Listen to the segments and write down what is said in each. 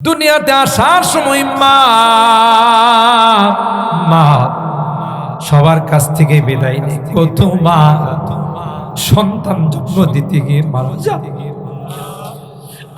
দুনিয়াতে আসার সময় মা মা, সবার কাছ থেকে বিদায় নেই। কত মা সন্তান জন্ম দিতে গিয়ে মারা যায়।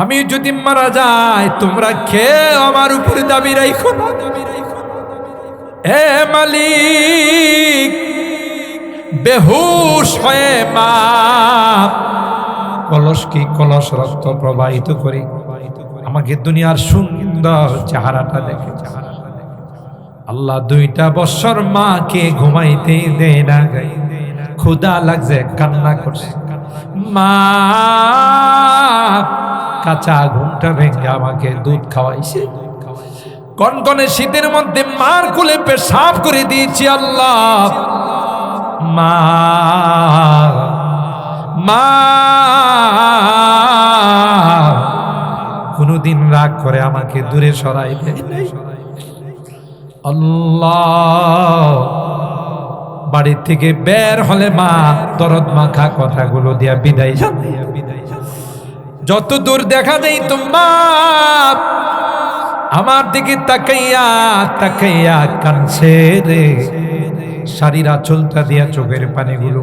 আমি যদি মারা যাই, তোমরা কে আমার উপরে দাবি রাখো না। এ মালিক, বেহুশ হয়ে মা, কলস কি কলস রক্ত প্রবাহিত করি? আমাকে দুনিয়ার সুন্দর চেহারাটা দেখে আল্লাহ দুইটা বছর মাকে ঘুমাইতে দে না। ক্ষুদা লাগছে, কান্না করছে। মা, কাঁচা ঘুমটা ভেঙে আমাকে দুধ খাওয়াইছে। কনকনে শীতের মধ্যে মার কোলে পেশাব করে দিয়েছি আল্লাহ। মা মা কোনদিন রাগ করে আমাকে দূরে সরাইবে নাই। আল্লাহ, বাড়ি থেকে বের হলে মা দরদ মাখা কথাগুলো দিয়া বিদায় যত দূর দেখা দেই তোমার, আমার দিকে তাকাইয়া তাকাইয়া কানছে রে। শাড়ির আঁচলটা দিয়া চোখের পানিগুলো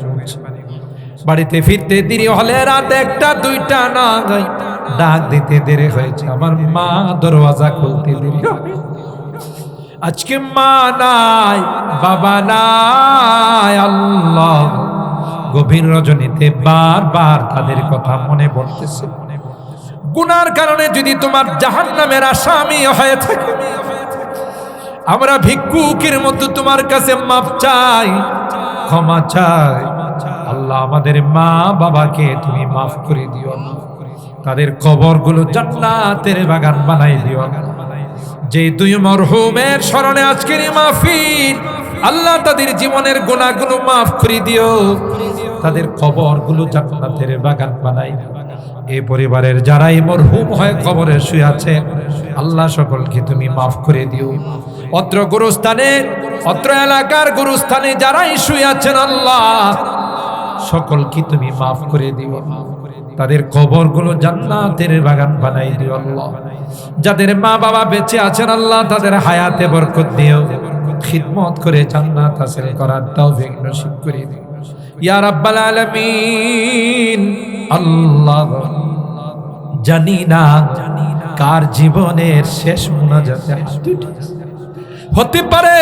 বাড়িতে ফিরতে দেরি হলে রাত একটা দুইটা না গাই ডাক দিতে দেরি হয়েছে। আমার মা দরওয়াজা খুলতে দেরি আজকে মা নাই, বাবা নাই, আল্লাহ। গভীর রজনীতে বারবার তাদের কথা মনে পড়তেছে। গুনার কারণে যদি তোমার জাহান নামের আসামি হয়ে থাকে, আমরা ভিক্ষুকের মতো তোমার কাছে মাপ চাই, ক্ষমা চাই। আল্লাহ আমাদের মা বাবাকে তুমি মাফ করে দিও তাদের কবরগুলো জান্নাতের বাগান বানাই দিও। যে দুই মরহুমের স্মরণে আজকের মাহফিল, আল্লাহ তাদের জীবনের গুণাগুলো মাফ করে দিও। তাদের কবরগুলো জান্নাতের বাগান বানাই এই পরিবারের যারাই মরহুম হয়ে কবরে শুয়ে আছে, আল্লাহ সকলকে তুমি মাফ করে দিও। অত্র গুরুস্থানে, অত্র এলাকার গুরুস্থানে যারাই শুয়ে আছেন, আল্লাহ সকলকে তুমি মাফ করে দিও মাফ করে দিও। তাদের কবরগুলো জান্নাতের বাগান বানাই দিও আল্লাহ। যাদের মা বাবা বেঁচে আছেন আল্লাহ, তাদের হায়াতে বরকত দিও। খিদমত করে জান্নাত হাসিল করার তৌফিক নসিব করে। দিও ইয়া রাব্বাল আলামিন, আল্লাহ জানি না কার জীবনের শেষ মোনাজাতে। হাত পারে,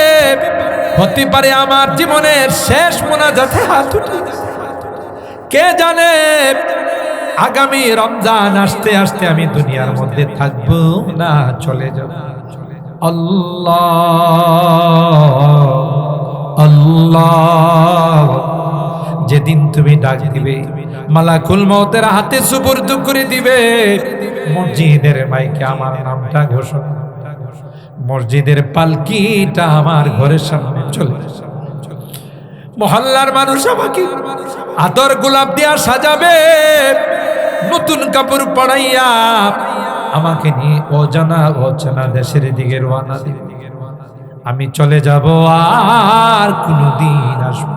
হতে পারে আমার জীবনের শেষ মোনাজাতে হাত উঠেছে। কে জানে আগামী রমজান আসতে আসতে আমি দুনিয়ার মধ্যে থাকব না, চলে যাব। আল্লাহ যেদিন তুমি ডাক দিবে, মালাকুল মতের হাতে সুপর্দ করে দিবে, মসজিদের মাইকে আমার নামটা ঘোষণা। মসজিদের পালকিটা আমার ঘরের সামনে চলে। মহল্লার মানুষ আমাকে আদর গোলাপ দিয়া সাজাবে। নতুন কাপড় পড়াইয়া আমাকে নিয়ে অজানা অচেনা দেশের দিকে দিবে আমি চলে যাব আর কোনদিন আসব।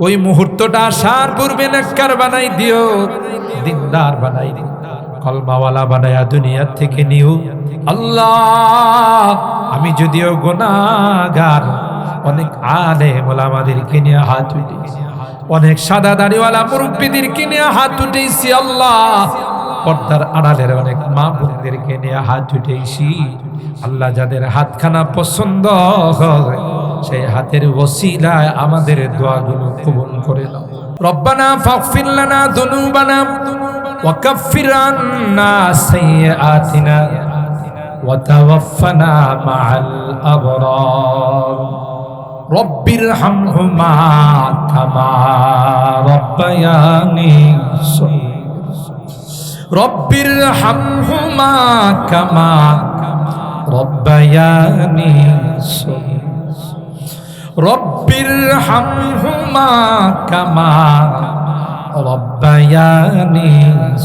ওই মুহূর্তটা আসার পূর্বে নেককার বানাই দিও, দিনদার বানাই দিও। কলমাওয়ালা বানায়া দুনিয়ার থেকে নিও। আল্লাহ, আমি যদিও গোনাগার অনেক আলে মোলামাদেরকে নিয়ে হাত উঠেছি অনেক সাদা দাড়িওয়ালা মুরব্বীদের কিনে হাত উঠেছি আল্লাহ। পর্দার আড়ালের অনেক মা বোনদেরকে নিয়ে হাত উঠেছি আল্লাহ যাদের হাতখানা পছন্দ হয়, সেই হাতের ওসিলায় আমাদের দোয়াগুলো কবুল করে নাও। রব্বানা ফাগফির লানা দুনুবানা ওয়া কাফফির আন্না সাইয়্যাতিনা ওয়া তাওয়াফফানা মাআল আবরার। রব্বির হামহুমা কামা রব্বায়ানি রব্বির হামহুমা কামা রব্বায়ানি রব্বির হামহুমা কামা রব্বায়ানি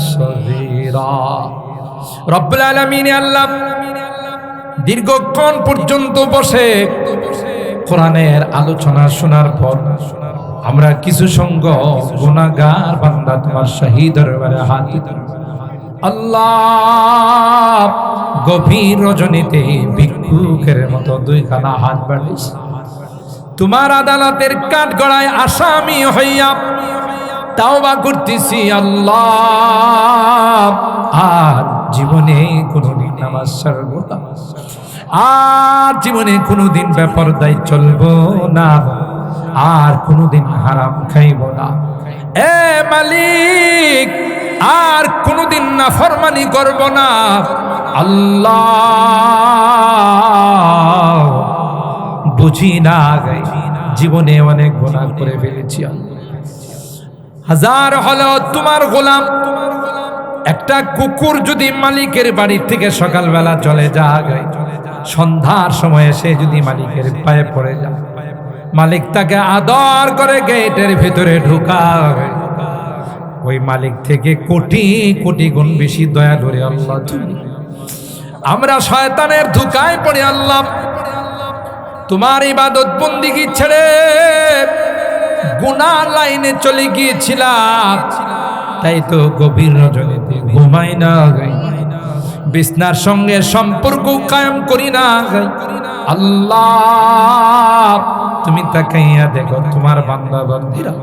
সবিরা রব্বুল আলামিন আল্লাহ দীর্ঘক্ষণ পর্যন্ত বসে বসে কোরআনের আলোচনা শোনার পর আমরা কিছু সঙ্গ গুণাগার বান্দা তোমার শহীদ দরবারে আল্লাহ গভীর রজনীতে ভিক্ষুকের মতো দুইখানা হাত বাড়িস তোমার আদালতের কাঠ গড়ায় আসামি হইয়া তাওবা করতেছি আল্লাহ। আর জীবনে নামাজ ছাড়ব না। আর জীবনে কোনোদিন বেপরদায় চলবো না। আর কোনোদিন হারাম খাইব না। এ মালিক, আর কোনোদিন না ফরমানি করব না। আল্লাহ, বুঝি না জীবনে অনেক গোনা করে ফেলেছি হাজার হলো তোমার গোলাম একটা কুকুর যদি মালিকের বাড়ি থেকে সকালবেলা চলে যায়, সন্ধ্যার সময় সে যদি মালিকের পায়ে পড়ে যায়, মালিক তাকে আদর করে গেটের ভিতরে ঢুকায়। ওই মালিক থেকে কোটি কোটি গুণ বেশি দয়া ধরে আল্লাহ আমরা শয়তানের ধুকায় পড়ে আল্লাহ। তোমার ইবাদত বন্দিগি ছেড়ে গুনার লাইনে চলে গিয়েছিলাম। তাই তো গভীর রজনীতে ঘুমাই না বিছনার সঙ্গে সম্পর্ক কায়েম করি না আল্লাহ, তুমি তাকাইয়া দেখো তোমার বান্দা বান্দিরা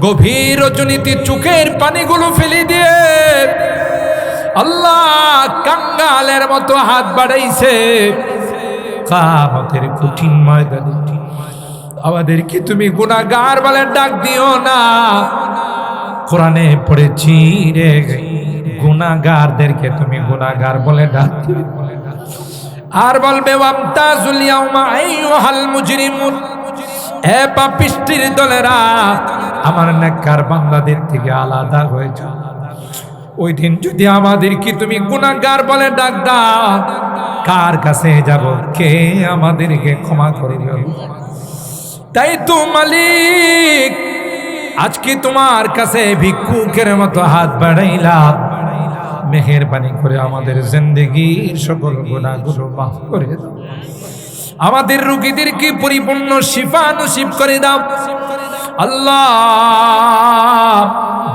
গভীর রজনীতে চোখের পানিগুলো ফেলে দিয়ে আল্লাহ কাঙ্গালের মতো হাত বাড়াইছে। কামতের কঠিন ময়দানে। আমাদেরকে তুমি গুনাগার বলে ডাক দিও না। কোরআনে পড়েছি রে। গুনাগারদেরকে তুমি গুনাগার বলে ডাক দিও আর বলবে, ওয়ামতাজুল ইয়াউমা আইয়ুহাল মুজরিমুন। এ পাপিষ্টির দলেরা আমার নেককার বান্দাদের থেকে আলাদা হয়ে যাও ওই দিন যদি আমাদের কি তুমি গুনাহগার বলে ডাক দাও, কার কাছে যাব? কে আমাদেরকে ক্ষমা করে দিও তাই তো মালিক আজকে তোমার কাছে ভিক্ষুকের মতো হাত বাড়াইলাম। মেহেরবানি করে আমাদের জিন্দগির সকল গুণাগুলো মাফ করে দাও। আমাদের রুগীদেরকে পরিপূর্ণ শিফা নসিব করে দাও। আল্লাহ,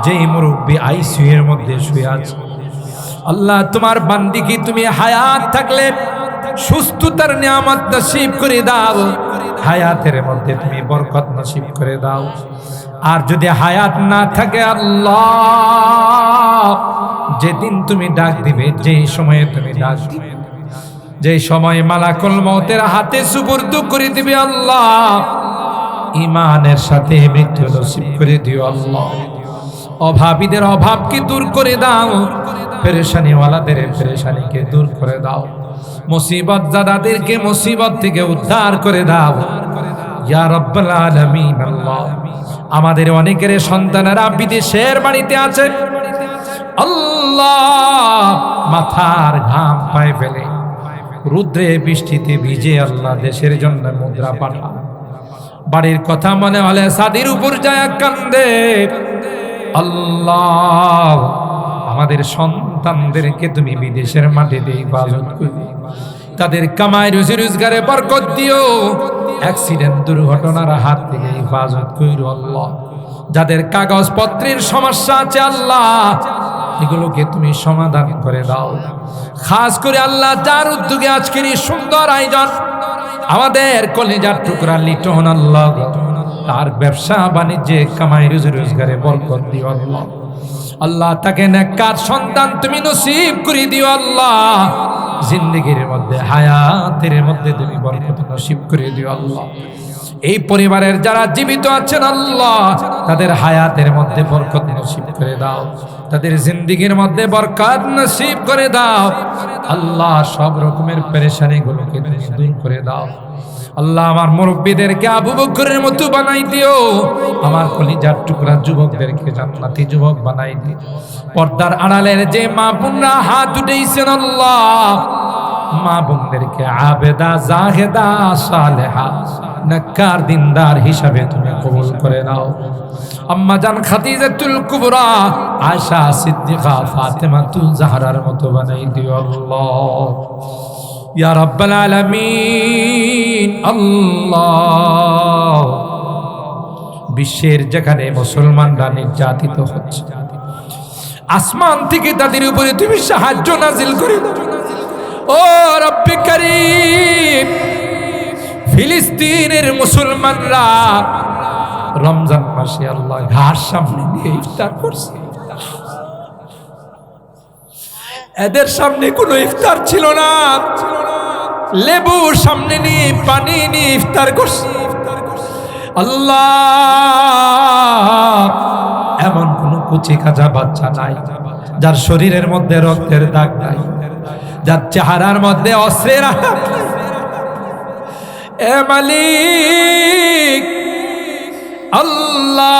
যেই মুরব্বী আইসিউ এর মধ্যে শুয়ে আছে। আল্লাহ, তোমার বান্দিকে তুমি হায়াত থাকলে সুস্থতার নিয়ামত নসিব করে দাও। হায়াতের মধ্যে তুমি বরকত নসিব করে দাও। আর যদি হায়াত না থাকে আল্লাহ, যেদিন তুমি ডাক দিবে, যেই সময়ে তুমি ডাক দিবে। যেই সময় মালাকুল মৌতের হাতে সুবর্দ করে দিবে আল্লাহ ইমানের সাথে মৃত্যু নসিব করে দিও আল্লাহ। অভাবীদের অভাবকে দূর করে দাও, পেরেশানিওয়ালাদের পেরেশানিকে দূর করে দাও। মুসিবত দাদাদেরকে মুসিবত থেকে উদ্ধার করে দাও। ইয়া রব্বাল আলামিন, আল্লাহ। আমাদের অনেকের সন্তানেরা বিদেশের বাড়িতে আছে। আল্লাহ মাথার ঘাম পায়ে ফেলে। রুদ্রে বৃষ্টিতে ভিজে আল্লাহ দেশের জন্য মুদ্রা পাঠা বাড়ির কথা মনে হলে সাদির উপর যায় কান্দে। আল্লাহ আমাদের সন্তানদেরকে তুমি বিদেশের মাটিতে হিফাজত করবে তাদের কামাই, রুজি, রোজগারে বরকত দিও। অ্যাক্সিডেন্ট, দুর্ঘটনার হাত থেকে হিফাজত কইরো আল্লাহ। যাদের কাগজপত্রের সমস্যা আছে আল্লাহ, এগুলোকে তুমি সমাধান করে দাও। খাস করে আল্লাহ, যার উদ্যোগে আজকের এই সুন্দর আয়োজন। আমাদের কলেজার টুকরা লিটন আল্লাহ, তার ব্যবসা, বাণিজ্যে কামাই, রুজি, রোজগারে বরকত দিও আল্লাহ। আল্লাহ, তাকে নেককার সন্তান তুমি নসিব করে দিও আল্লাহ। জিন্দগির মধ্যে, হায়াতের মধ্যে তুমি বরকত নসিব করে দিও আল্লাহ। এই পরিবারের যারা জীবিত আছেন আল্লাহ, তাদের হায়াতের মধ্যে বরকত নসিব করে দাও। তাদের জিন্দিগির মধ্যে বরকাত নসিব করে দাও। আল্লাহ সব রকমের পেরেশানি গুলোকে দূর করে দাও। আল্লাহ আমার মুরব্বীদেরকে আবু বকরের মতো বানাই দিও। আমার কলিজার টুকরা যুবকদেরকে জান্নাতি যুবক বানাই দিও। পর্দার আড়ালের যে মা বোনরা হাত উঠেছেন আল্লাহ, মা বোনদেরকে আবেদা, জাহেদা, সালেহা। নাক্কার দিনদার হিসাবে তুমি কবুল করে নাও। আম্মা জান খাদিজাতুল কুবরা, আয়েশা সিদ্দিকা ফাতেমা তুল জাহরার মতো বানাই দিও আল্লাহ। ইয়া রাব্বাল আলামিন, আল্লাহ। বিশ্বের যেখানে মুসলমানরা নির্যাতিত হচ্ছে, আসমান থেকে তাদের উপরে তুমি সাহায্য নাজিল করে ও রব্বি করিম ফিলিস্তিনের মুসলমানরা রমজান মাসে আল্লাহ ঘাস সামনে নিয়ে ইফতার করছে। এদের সামনে কোনো ইফতার ছিল না। লেবু সামনে নিয়ে, পানি নিয়ে ইফতার করছে। আল্লাহ, এমন কোন কুচি কাজা বাচ্চা নাই, যার শরীরের মধ্যে রক্তের দাগ নাই, যার চেহারার মধ্যে অস্ত্রের আঘাত। এ মালিক, আল্লাহ।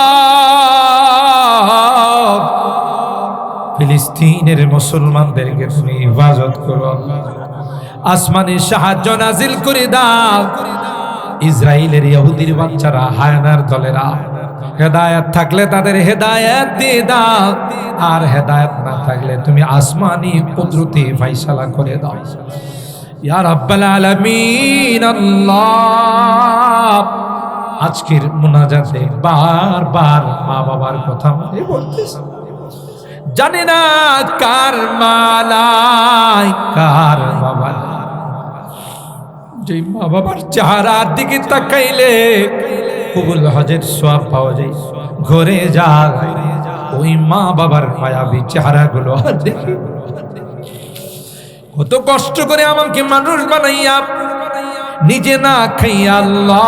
ফিলিস্তিনের মুসলমানদেরকে তুমি হেফাজত করো। আসমানে সাহায্য নাজিল করে দাও। ইসরায়েলের ইহুদির বাচ্চারা হায়নার দলেরা, হেদায়েত থাকলে তাদের হেদায়েত দিয়ে দাও। আর হেদায়েত না থাকলে তুমি আসমানি কুদরতি ফাইসালা করে দাও। ইয়া রাব্বাল আলামিন, আল্লাহ। আজকের মুনাজাতে বারবার মা বাবার কথা মনে পড়তেছে। জানি না কার মালাই, কার বাবা। যে মা বাবার চেহারার দিকে তাকাইলে কবুল হজের সোয়াব পাওয়া যায়। ঘরে যা ওই মা বাবার মায়াবী চেহারাগুলো আর দেখি। কত কষ্ট করে আমাকে মানুষ বানাইয়া নিজে না খাইয়া আল্লাহ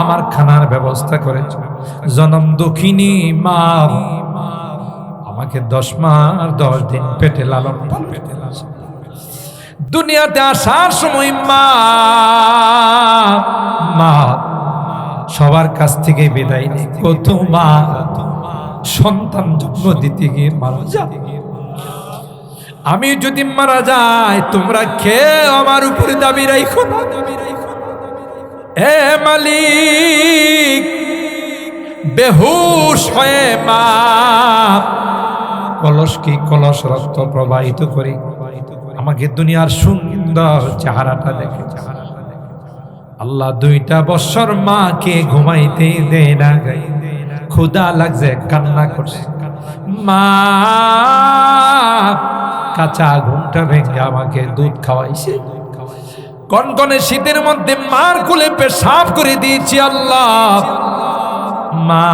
আমার খানার ব্যবস্থা করেছে। জনম দক্ষিণী মা আমাকে দশ মাস, দশ দিন পেটে লালন পালন করেছে। দুনিয়াতে আসার সময় মা মা, সবার কাছ থেকে বিদায় নেই কত মা সন্তান জন্ম দিতে গিয়ে মারা যায়। আমি যদি মারা যাই, তোমরা খেয়ে আমার উপরে দাবি রাখো না। এ মালিক, বেহুশ হয়ে মা কলস কি কলস রক্ত প্রবাহিত করি? আমাকে দুনিয়ার সুন্দর চেহারাটা দেখে আল্লাহ দুইটা বছর মাকে ঘুমাইতে দে না। ক্ষুদা লাগছে, কান্না করছে। মা কাঁচা ঘুমটা ভেঙে আমাকে দুধ খাওয়াইছে। কনকনে শীতের মধ্যে মার কোলে পেশাব করে দিয়েছি আল্লাহ। মা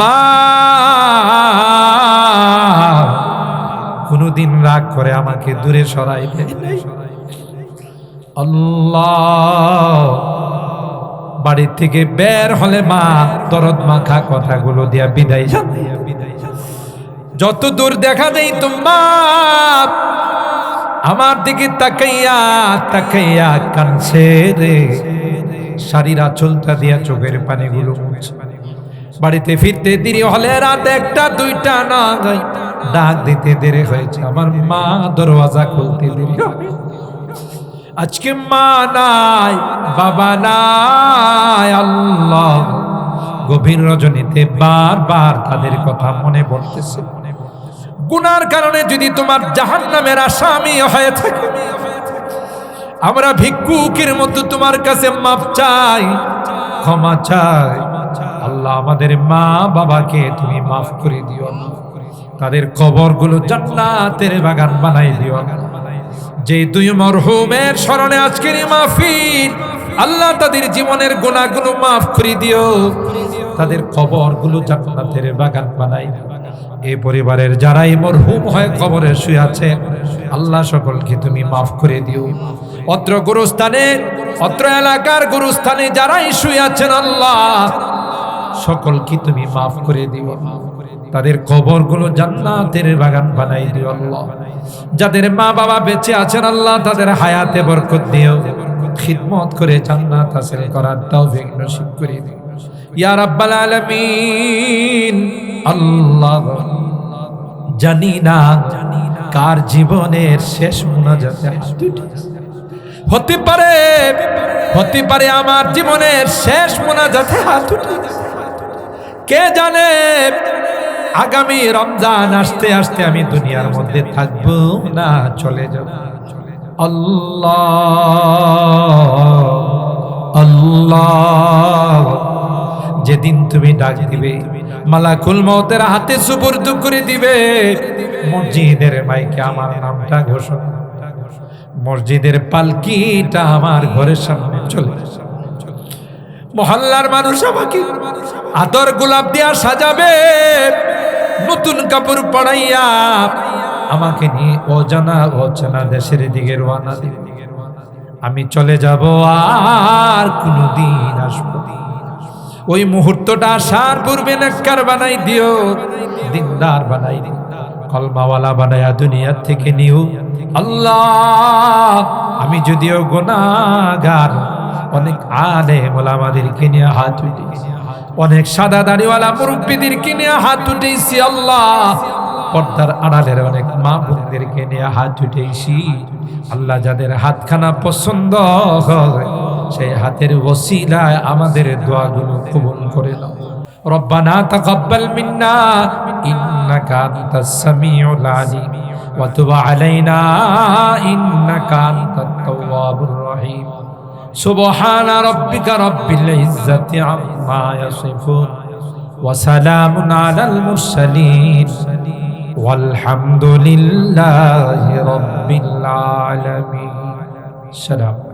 মা, কোনদিন রাগ করে আমাকে দূরে সরাই আল্লাহ বাড়ি থেকে বের হলে মা দরদ মাখা কথাগুলো দিয়া বিদায় জানাইয়া যত দূর দেখা দেই তোমার, আমার দিকে তাকাইয়া তাকাইয়া কানছে রে। শাড়ির আঁচলটা দিয়া চোখের পানিগুলো বাড়িতে ফিরতে দেরি হলে রাত একটা, দুইটা না ডাক দিতে দেরি হয়েছে। আমার মা দরওয়াজা খুলতে দেরি আজকে মা নাই, বাবা নাই, আল্লাহ। গভীর রজনীতে বারবার তাদের কথা মনে পড়তেছে। গুনার কারণে যদি তোমার জাহান নামের আসামি হয়ে থাকে, আমরা ভিক্ষুকের মতো তোমার কাছে মাপ চাই, ক্ষমা চাই। আল্লাহ আমাদের মা বাবাকে তুমি মাফ করে দিও। তাদের কবরগুলো জান্নাতের বাগান বানাই দিও। যে দুই মরহুমের স্মরণে আজকের মাহফিল, আল্লাহ তাদের জীবনের গুণাগুলো মাফ করে দিও। তাদের কবরগুলো জান্নাতের বাগান বানাই দিও। এই পরিবারের যারাই মরহুম হয়ে কবরে শুয়ে আছে, আল্লাহ সকলকে তুমি মাফ করে দিও। অত্র গুরুস্থানে, অত্র এলাকার গুরুস্থানে যারাই শুয়ে আছেন আল্লাহ, সকলকে তুমি মাফ করে দিও। তাদের কবরগুলো জান্নাতের বাগান বানাই দিও আল্লাহ। যাদের মা বাবা বেঁচে আছেন আল্লাহ, তাদের হায়াতে বরকত দিও। খিদমত করে জান্নাত হাসিল করার তৌফিক নসিব করে দিও। ইয়া রাব্বাল আলামিন, আল্লাহ জানি না কার জীবনের শেষ মোনাজাতে হাত পারে, হতে পারে আমার জীবনের শেষ মোনাজাতে হাত। কে জানে, আগামী রমজান আসতে আসতে আমি দুনিয়ার মধ্যে থাকব না, চলে যাব আল্লাহ আল্লাহ, যেদিন তুমি ডাক দিবে মালাকুল মতের হাতে সুপুর্দ করে দিবে। মসজিদের মাইকে আমার নামটা ঘোষণা। মসজিদের পালকিটা আমার ঘরের সামনে চলে মহল্লার মানুষ আমাকে আদর গোলাপ দিয়া সাজাবে। নতুন কাপড় পড়াইয়া আমাকে নিয়ে অজানা অচেনা দেশের দিকে রওনা দিবে। আমি চলে যাব আর কোনদিন আসব। ওই মুহূর্তটা আসার পূর্বে নেককার বানাই দিও, দিনদার বানাই দিও। কলমাওয়ালা বানায়া দুনিয়ার থেকে নিও। আল্লাহ, আমি যদিও গোনাগার অনেক আলে মোলামাদেরকে নিয়ে হাত অনেক সাদা দাড়িওয়ালা মুরব্বীদেরকে নিয়ে হাত উঠেছি, আল্লাহ। পর্দার আড়ালের অনেক মা বোনদেরকে নিয়ে হাত উঠেছি। আল্লাহ যাদের হাতখানা পছন্দ হয় সেই হাতের ওসিলায় আমাদের দোয়াগুলো কবুল করে নাও ربنا تقبل منا إنك أنت السميع العليم وتب علينا إنك أنت التواب الرحيم سبحان ربك رب العزة عما يصفون وسلام على المرسلين والحمد لله رب العالمين سلام